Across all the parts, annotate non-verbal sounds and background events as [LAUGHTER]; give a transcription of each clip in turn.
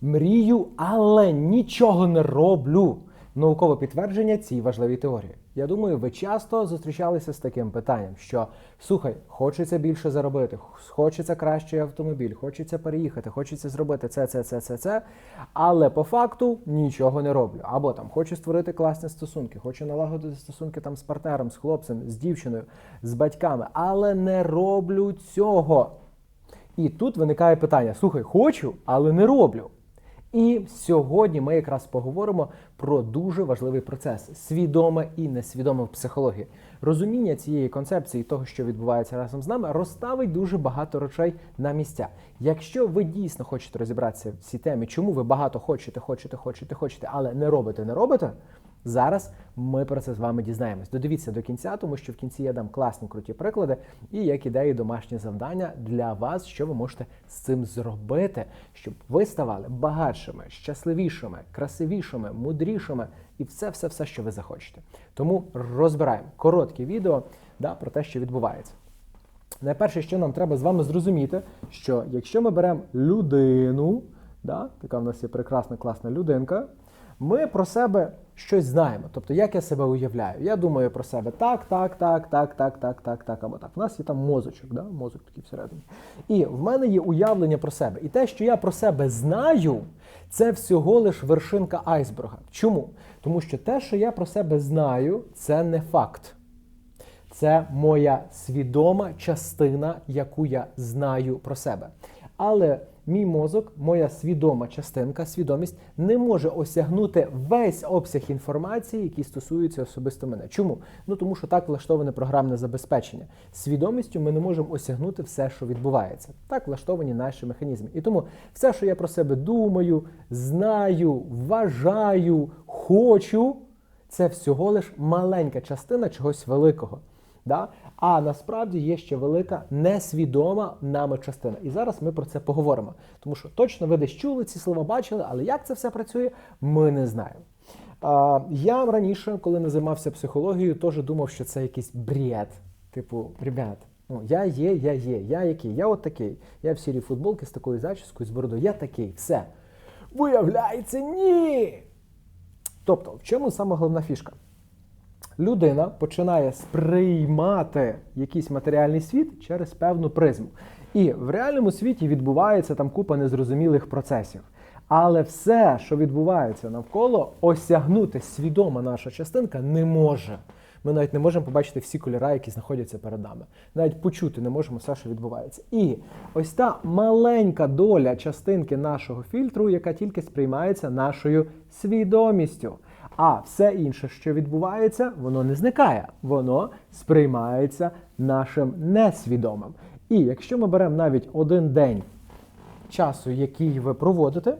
Мрію, але нічого не роблю. Наукове підтвердження цій важливій теорії. Я думаю, ви часто зустрічалися з таким питанням, що слухай, хочеться більше заробити, хочеться кращий автомобіль, хочеться переїхати, хочеться зробити це, це, це, це, це, але по факту нічого не роблю. Або там хочу створити класні стосунки, хочу налагодити стосунки там з партнером, з хлопцем, з дівчиною, з батьками, але не роблю цього. І тут виникає питання: слухай, хочу, але не роблю. І сьогодні ми якраз поговоримо про дуже важливий процес свідоме і несвідоме в психології. Розуміння цієї концепції, того, що відбувається разом з нами, розставить дуже багато речей на місця. Якщо ви дійсно хочете розібратися в цій темі, чому ви багато хочете, хочете, хочете, хочете, але не робите, не робите. Зараз ми про це з вами дізнаємось. Додивіться до кінця, тому що в кінці я дам класні круті приклади і як ідеї домашні завдання для вас, що ви можете з цим зробити, щоб ви ставали багатшими, щасливішими, красивішими, мудрішими і все, все, все, що ви захочете. Тому розбираємо коротке відео да, про те, що відбувається. Найперше, що нам треба з вами зрозуміти, що якщо ми беремо людину, да, така в нас є прекрасна класна людинка, ми про себе щось знаємо. Тобто, як я себе уявляю. Я думаю про себе так, так, так, так, так, так, так, так, або так. У нас є там мозочок, да? мозок такий всередині. І в мене є уявлення про себе. І те, що я про себе знаю, це всього лиш вершинка айсберга. Чому? Тому що те, що я про себе знаю, це не факт. Це моя свідома частина, яку я знаю про себе. Але мій мозок, моя свідома частинка, свідомість не може осягнути весь обсяг інформації, який стосується особисто мене. Чому? Ну тому що так влаштоване програмне забезпечення. Свідомістю ми не можемо осягнути все, що відбувається. Так влаштовані наші механізми. І тому все, що я про себе думаю, знаю, вважаю, хочу, це всього лиш маленька частина чогось великого. Да? А насправді є ще велика несвідома нами частина. І зараз ми про це поговоримо. Тому що точно ви десь чули ці слова, бачили, але як це все працює, ми не знаємо. А, я раніше, коли не займався психологією, теж думав, що це якийсь бред. Типу, ребят, ну я є, я є, я який, я от такий. Я в сірій футболці з такою зачіскою, з бородою, я такий, все. Виявляється, ні. Тобто, в чому саме головна фішка? Людина починає сприймати якийсь матеріальний світ через певну призму. І в реальному світі відбувається там купа незрозумілих процесів. Але все, що відбувається навколо, осягнути свідома наша частинка не може. Ми навіть не можемо побачити всі кольори, які знаходяться перед нами. Навіть почути не можемо все, що відбувається. І ось та маленька доля частинки нашого фільтру, яка тільки сприймається нашою свідомістю. А все інше, що відбувається, воно не зникає, воно сприймається нашим несвідомим. І якщо ми беремо навіть один день часу, який ви проводите,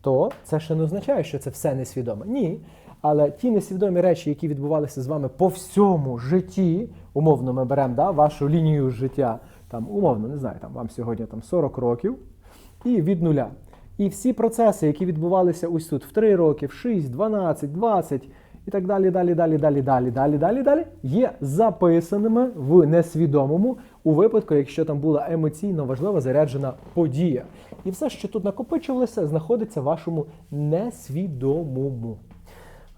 то це ще не означає, що це все несвідоме. Ні. Але ті несвідомі речі, які відбувалися з вами по всьому житті, умовно, ми беремо да, вашу лінію життя, там, умовно, не знаю, там вам сьогодні там 40 років, і від нуля. І всі процеси, які відбувалися ось тут в 3 роки, в 6, 12, 20 і так далі, далі, далі, далі, далі, далі, далі, далі, є записаними в несвідомому у випадку, якщо там була емоційно важлива заряджена подія. І все, що тут накопичувалося, знаходиться в вашому несвідомому.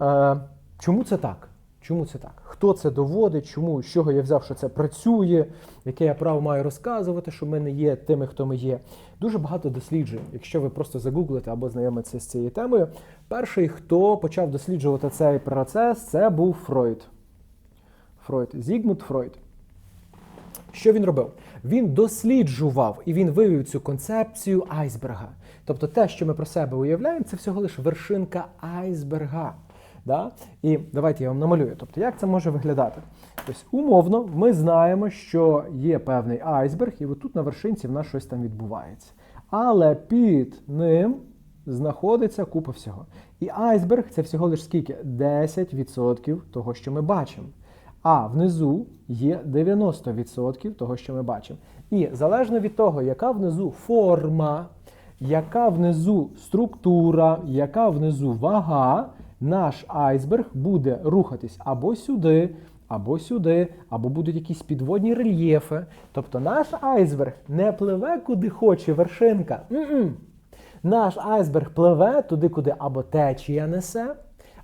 Е, Чому це так? Чому це так? Хто це доводить? Чому з чого я взяв, що це працює? Яке я право маю розказувати, що ми не є тими, хто ми є? Дуже багато досліджень. Якщо ви просто загуглите або знайомитеся з цією темою, перший, хто почав досліджувати цей процес, це був Фройд. Фройд, Зігмунд Фройд. Що він робив? Він досліджував і він вивів цю концепцію айсберга. Тобто те, що ми про себе уявляємо, це всього лише вершинка айсберга. Да? І давайте я вам намалюю. Тобто, як це може виглядати? Тобто, умовно, ми знаємо, що є певний айсберг, і отут на вершинці в нас щось там відбувається. Але під ним знаходиться купа всього. І айсберг це всього лише скільки? 10% того, що ми бачимо. А внизу є 90% того, що ми бачимо. І залежно від того, яка внизу форма, яка внизу структура, яка внизу вага, наш айсберг буде рухатись або сюди, або сюди, або будуть якісь підводні рельєфи. Тобто наш айсберг не пливе куди хоче вершинка. М-м. Наш айсберг пливе туди, куди або течія несе,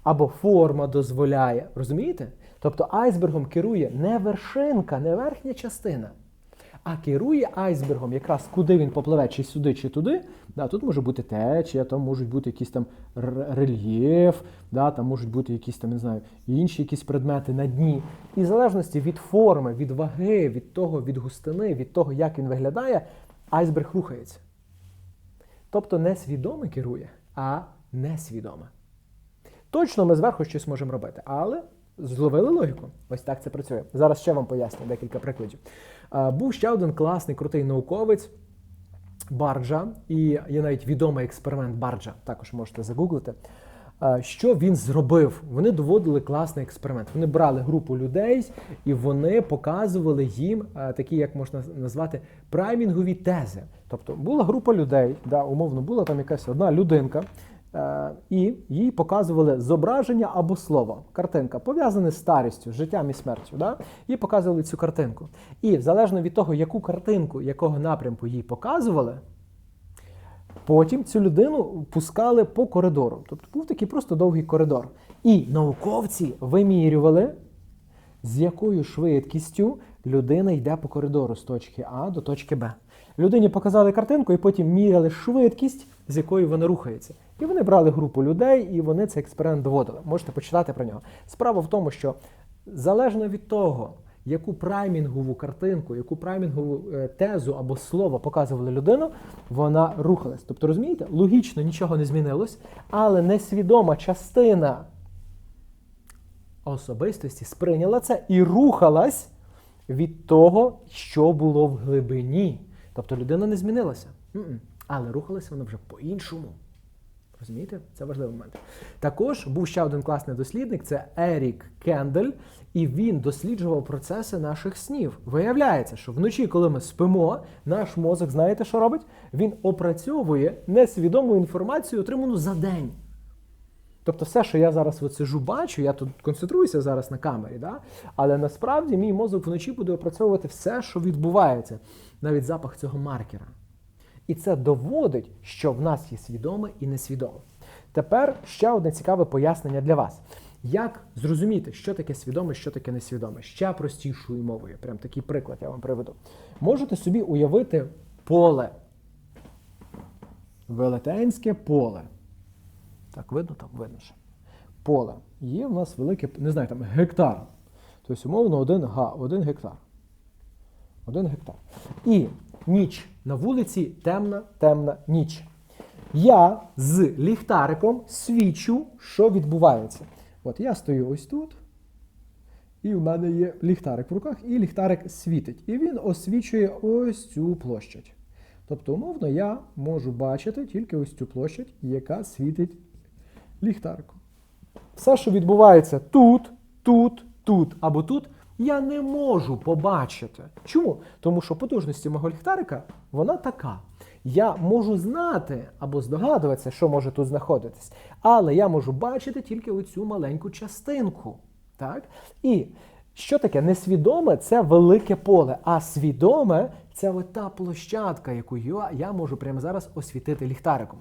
або форма дозволяє. Розумієте? Тобто айсбергом керує не вершинка, не верхня частина. А керує айсбергом якраз куди він попливе, чи сюди, чи туди. Да, тут може бути течія, там можуть бути якийсь там рельєф, да, там можуть бути якісь там, не знаю, інші якісь предмети на дні. І в залежності від форми, від ваги, від того, від густини, від того, як він виглядає, айсберг рухається. Тобто не свідоме керує, а несвідоме. Точно ми зверху щось можемо робити, але зловили логіку. Ось так це працює. Зараз ще вам поясню декілька прикладів. Був ще один класний крутий науковець Барджа, і є навіть відомий експеримент Барджа, також можете загуглити. Що він зробив? Вони доводили класний експеримент. Вони брали групу людей і вони показували їм такі, як можна назвати, праймінгові тези. Тобто була група людей, да, умовно, була там якась одна людинка, і їй показували зображення або слово. Картинка пов'язане з старістю, життям і смертю. Да? Їй показували цю картинку. І залежно від того, яку картинку, якого напрямку їй показували, потім цю людину пускали по коридору. Тобто був такий просто довгий коридор. І науковці вимірювали, з якою швидкістю людина йде по коридору з точки А до точки Б. Людині показали картинку і потім міряли швидкість, з якою вона рухається. І вони брали групу людей, і вони цей експеримент доводили. Можете почитати про нього. Справа в тому, що залежно від того, яку праймінгову картинку, яку праймінгову е, тезу або слово показували людину, вона рухалась. Тобто, розумієте, логічно нічого не змінилось, але несвідома частина особистості сприйняла це і рухалась від того, що було в глибині. Тобто людина не змінилася, але рухалася вона вже по-іншому. Розумієте? Це важливий момент. Також був ще один класний дослідник це Ерік Кендель, і він досліджував процеси наших снів. Виявляється, що вночі, коли ми спимо, наш мозок, знаєте, що робить? Він опрацьовує несвідому інформацію, отриману за день. Тобто, все, що я зараз от сижу, бачу, я тут концентруюся зараз на камері, да? але насправді мій мозок вночі буде опрацьовувати все, що відбувається, навіть запах цього маркера. І це доводить, що в нас є свідоме і несвідоме. Тепер ще одне цікаве пояснення для вас. Як зрозуміти, що таке свідоме, що таке несвідоме? Ще простішою мовою. Прям такий приклад я вам приведу. Можете собі уявити поле. Велетенське поле. Так, видно там, видно ще. Поле. Є в нас велике, не знаю, там гектар. Тобто, умовно, один, га, один гектар. Один гектар. І ніч на вулиці темна, темна ніч. Я з ліхтариком свічу, що відбувається. От я стою ось тут, і в мене є ліхтарик в руках, і ліхтарик світить. І він освічує ось цю площадь. Тобто, умовно, я можу бачити тільки ось цю площадь, яка світить ліхтариком. Все, що відбувається тут, тут, тут або тут, я не можу побачити. Чому? Тому що потужності мого ліхтарика вона така. Я можу знати або здогадуватися, що може тут знаходитись, але я можу бачити тільки оцю маленьку частинку. Так? І що таке несвідоме це велике поле, а свідоме це та площадка, яку я можу прямо зараз освітити ліхтариком.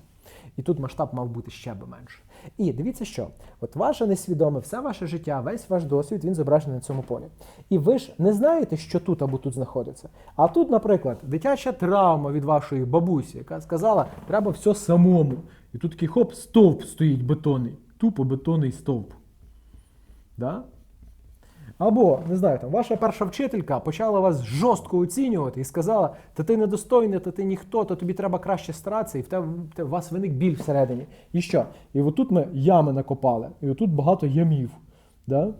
І тут масштаб мав бути ще би менше. І дивіться, що от ваше несвідоме, все ваше життя, весь ваш досвід він зображений на цьому полі. І ви ж не знаєте, що тут або тут знаходиться. А тут, наприклад, дитяча травма від вашої бабусі, яка сказала, треба все самому. І тут такий хоп, стовп стоїть бетонний, тупо бетонний стовп. Да? Або, не знаю, там, ваша перша вчителька почала вас жорстко оцінювати і сказала, та ти недостойний, та ти ніхто, то тобі треба краще старатися, і в те- у вас виник біль всередині. І що? І отут ми ями накопали, і отут багато ямів. Да?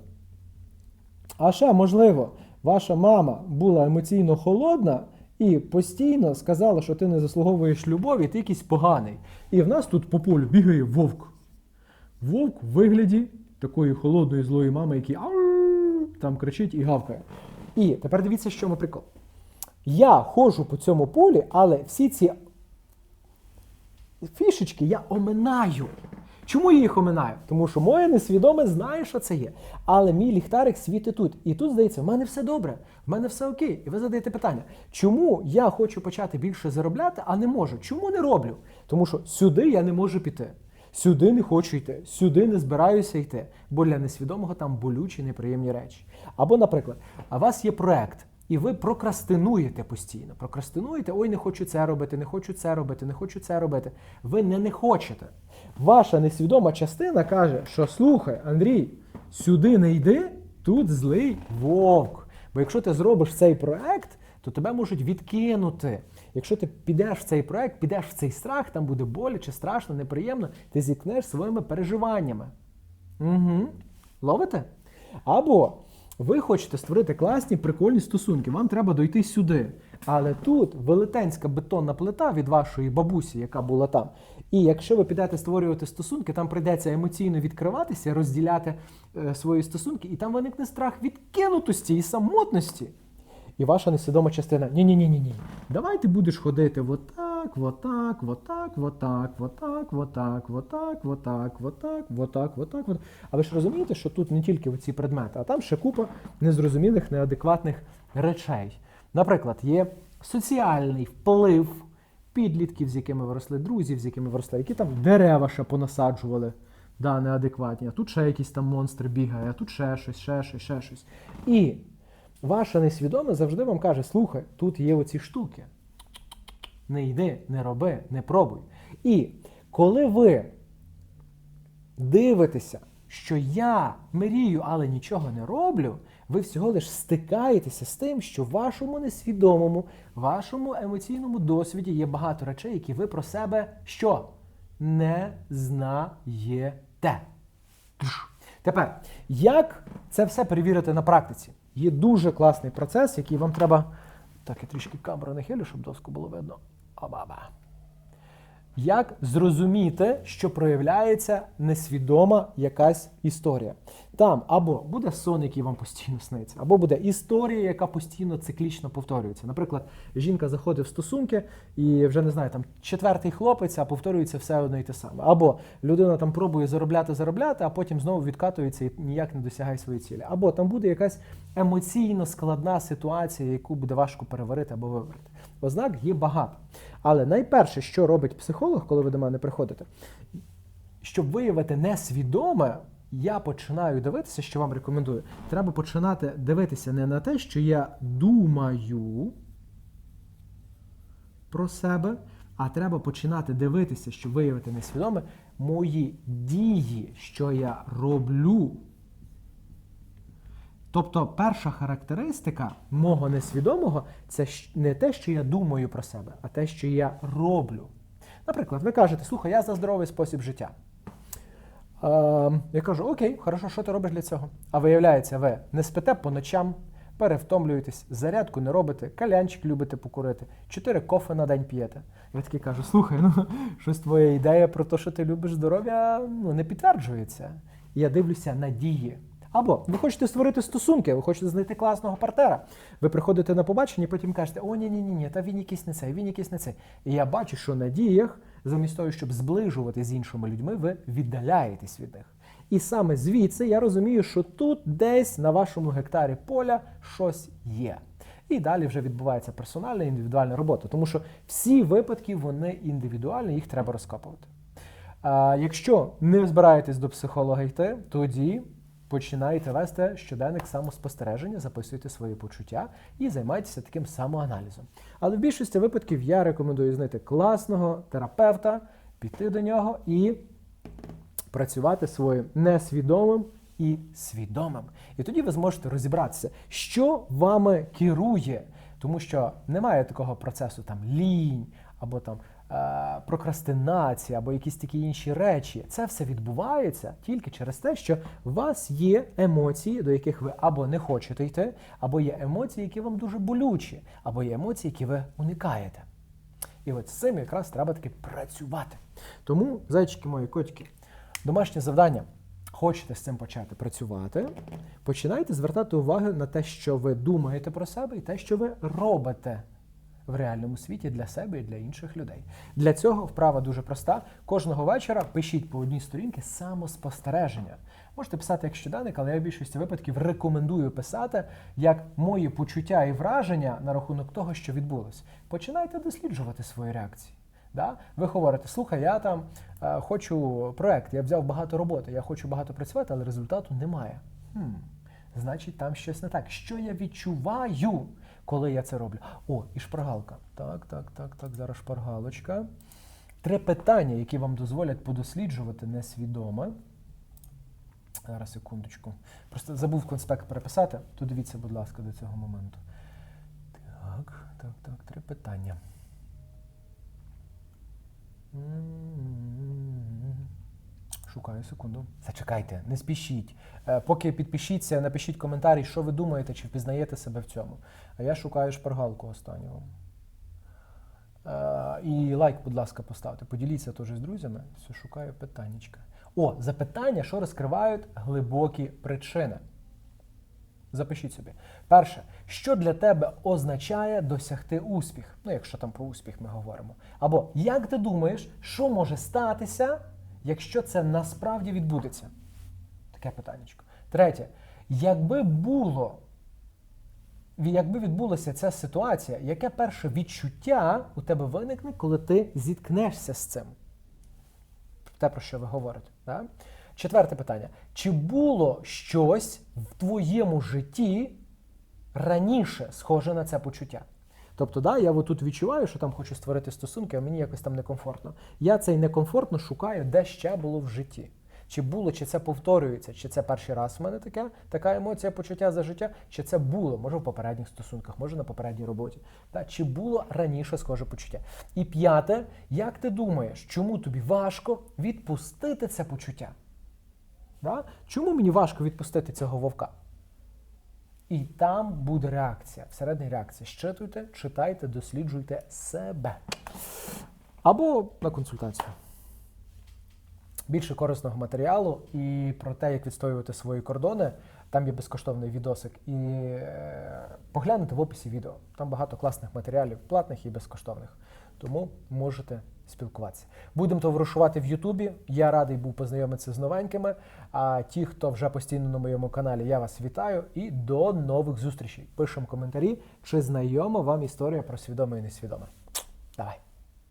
А ще, можливо, ваша мама була емоційно холодна і постійно сказала, що ти не заслуговуєш любові, ти якийсь поганий. І в нас тут по полю бігає вовк. Вовк в вигляді такої холодної злої мами, який! Там кричить і гавкає. І тепер дивіться, що ми прикол. Я ходжу по цьому полі, але всі ці фішечки я оминаю. Чому я їх оминаю? Тому що моє несвідоме знає, що це є. Але мій ліхтарик світить тут. І тут здається, в мене все добре, в мене все окей. І ви задаєте питання, чому я хочу почати більше заробляти, а не можу? Чому не роблю? Тому що сюди я не можу піти. Сюди не хочу йти, сюди не збираюся йти, бо для несвідомого там болючі неприємні речі. Або, наприклад, у вас є проект, і ви прокрастинуєте постійно. Прокрастинуєте, ой, не хочу це робити, не хочу це робити, не хочу це робити. Ви не не хочете. Ваша несвідома частина каже, що слухай, Андрій, сюди не йди, тут злий вовк. Бо якщо ти зробиш цей проект, то тебе можуть відкинути. Якщо ти підеш в цей проект, підеш в цей страх, там буде боляче, страшно, неприємно, ти зіткнеш своїми переживаннями. Угу. Ловите? Або ви хочете створити класні, прикольні стосунки, вам треба дойти сюди. Але тут велетенська бетонна плита від вашої бабусі, яка була там. І якщо ви підете створювати стосунки, там прийдеться емоційно відкриватися, розділяти е, свої стосунки, і там виникне страх відкинутості і самотності. І ваша несвідома частина. Ні, ні, ні, ні, ні. Давай ти будеш ходити отак, отак, отак, отак, отак, отак, отак, отак, отак, отак, отак. А ви ж розумієте, що тут не тільки ці предмети, а там ще купа незрозумілих, неадекватних речей. Наприклад, є соціальний вплив підлітків, з якими виросли, друзів, з якими виросли, які там дерева ще понасаджували. Да, неадекватні, а тут ще якийсь там монстр бігає, а тут ще щось, ще щось, ще щось. І Ваша несвідоме завжди вам каже: слухай, тут є оці штуки. Не йди, не роби, не пробуй. І коли ви дивитеся, що я мрію, але нічого не роблю, ви всього лиш стикаєтеся з тим, що в вашому несвідомому, вашому емоційному досвіді є багато речей, які ви про себе що? Не знаєте. Тепер, як це все перевірити на практиці? Є дуже класний процес, який вам треба. Так, я трішки камеру нахилю, щоб доску було видно. Обаба. Як зрозуміти, що проявляється несвідома якась історія? Там або буде сон, який вам постійно сниться, або буде історія, яка постійно циклічно повторюється. Наприклад, жінка заходить в стосунки і вже не знаю, там четвертий хлопець, а повторюється все одно і те саме. Або людина там пробує заробляти, заробляти, а потім знову відкатується і ніяк не досягає своєї цілі. Або там буде якась емоційно складна ситуація, яку буде важко переварити або виварити. Ознак є багато. Але найперше, що робить психолог, коли ви до мене приходите, щоб виявити несвідоме, я починаю дивитися, що вам рекомендую. Треба починати дивитися не на те, що я думаю про себе, а треба починати дивитися, щоб виявити несвідоме мої дії, що я роблю. Тобто перша характеристика мого несвідомого це не те, що я думаю про себе, а те, що я роблю. Наприклад, ви кажете, слухай, я за здоровий спосіб життя. Е, я кажу, окей, хорошо, що ти робиш для цього? А виявляється, ви не спите по ночам, перевтомлюєтесь, зарядку не робите, калянчик любите покурити, чотири кофе на день п'єте. Я такий кажу, слухай, ну [LAUGHS] щось твоя ідея про те, що ти любиш здоров'я, ну не підтверджується. Я дивлюся на дії. Або ви хочете створити стосунки, ви хочете знайти класного партнера. Ви приходите на побачення, потім кажете, о, ні, ні, ні, ні, та він якийсь не цей, він якийсь не цей. І я бачу, що на діях, замість того, щоб зближувати з іншими людьми, ви віддаляєтесь від них. І саме звідси я розумію, що тут десь на вашому гектарі поля щось є. І далі вже відбувається персональна індивідуальна робота, тому що всі випадки вони індивідуальні, їх треба розкопувати. А якщо не збираєтесь до психолога йти, тоді починаєте вести щоденник самоспостереження, записуйте свої почуття і займайтеся таким самоаналізом. Але в більшості випадків я рекомендую знайти класного терапевта, піти до нього і працювати своїм несвідомим і свідомим. І тоді ви зможете розібратися, що вами керує, тому що немає такого процесу там лінь або там е, прокрастинація, або якісь такі інші речі. Це все відбувається тільки через те, що у вас є емоції, до яких ви або не хочете йти, або є емоції, які вам дуже болючі, або є емоції, які ви уникаєте. І от з цим якраз треба таки працювати. Тому, зайчики мої котики, домашнє завдання. Хочете з цим почати працювати, починайте звертати увагу на те, що ви думаєте про себе, і те, що ви робите. В реальному світі для себе і для інших людей. Для цього вправа дуже проста. Кожного вечора пишіть по одній сторінці самоспостереження. Можете писати як щоденник, але я в більшості випадків рекомендую писати як мої почуття і враження на рахунок того, що відбулось. Починайте досліджувати свої реакції. Да? Ви говорите, слухай, я там е, хочу проект, я взяв багато роботи, я хочу багато працювати, але результату немає. Хм, значить, там щось не так. Що я відчуваю, коли я це роблю? О, і шпаргалка. Так, так, так, так, зараз шпаргалочка. Три питання, які вам дозволять подосліджувати несвідоме. Зараз секундочку. Просто забув конспект переписати, то дивіться, будь ласка, до цього моменту. Так, так, так, три питання. М-м-м. Шукаю секунду. Зачекайте, не спішіть. Е, Поки підпишіться, напишіть коментарі, що ви думаєте, чи впізнаєте себе в цьому. А я шукаю шпаргалку останнього. Е, І лайк, будь ласка, поставте. Поділіться теж з друзями. Все, шукаю питаннячка. О, запитання, що розкривають глибокі причини. Запишіть собі. Перше, що для тебе означає досягти успіх? Ну, якщо там про успіх ми говоримо. Або як ти думаєш, що може статися, якщо це насправді відбудеться? Таке питаннячко. Третє, якби було, якби відбулася ця ситуація, яке перше відчуття у тебе виникне, коли ти зіткнешся з цим? Те, про що ви говорите. Да? Четверте питання. Чи було щось в твоєму житті раніше схоже на це почуття? Тобто, да, я тут відчуваю, що там хочу створити стосунки, а мені якось там некомфортно. Я цей некомфортно шукаю, де ще було в житті. Чи було, чи це повторюється, чи це перший раз в мене таке, така емоція, почуття за життя, чи це було, може в попередніх стосунках, може на попередній роботі. Да? Чи було раніше схоже почуття? І п'яте, як ти думаєш, чому тобі важко відпустити це почуття? Да? Чому мені важко відпустити цього вовка? І там буде реакція, всередині реакція. Щитуйте, читайте, досліджуйте себе. Або на консультацію. Більше корисного матеріалу і про те, як відстоювати свої кордони. Там є безкоштовний відосик. І е, погляньте в описі відео. Там багато класних матеріалів, платних і безкоштовних. Тому можете спілкуватися. Будемо товаришувати в Ютубі. Я радий був познайомитися з новенькими. А ті, хто вже постійно на моєму каналі, я вас вітаю і до нових зустрічей. Пишемо коментарі, чи знайома вам історія про свідоме і несвідоме. Давай.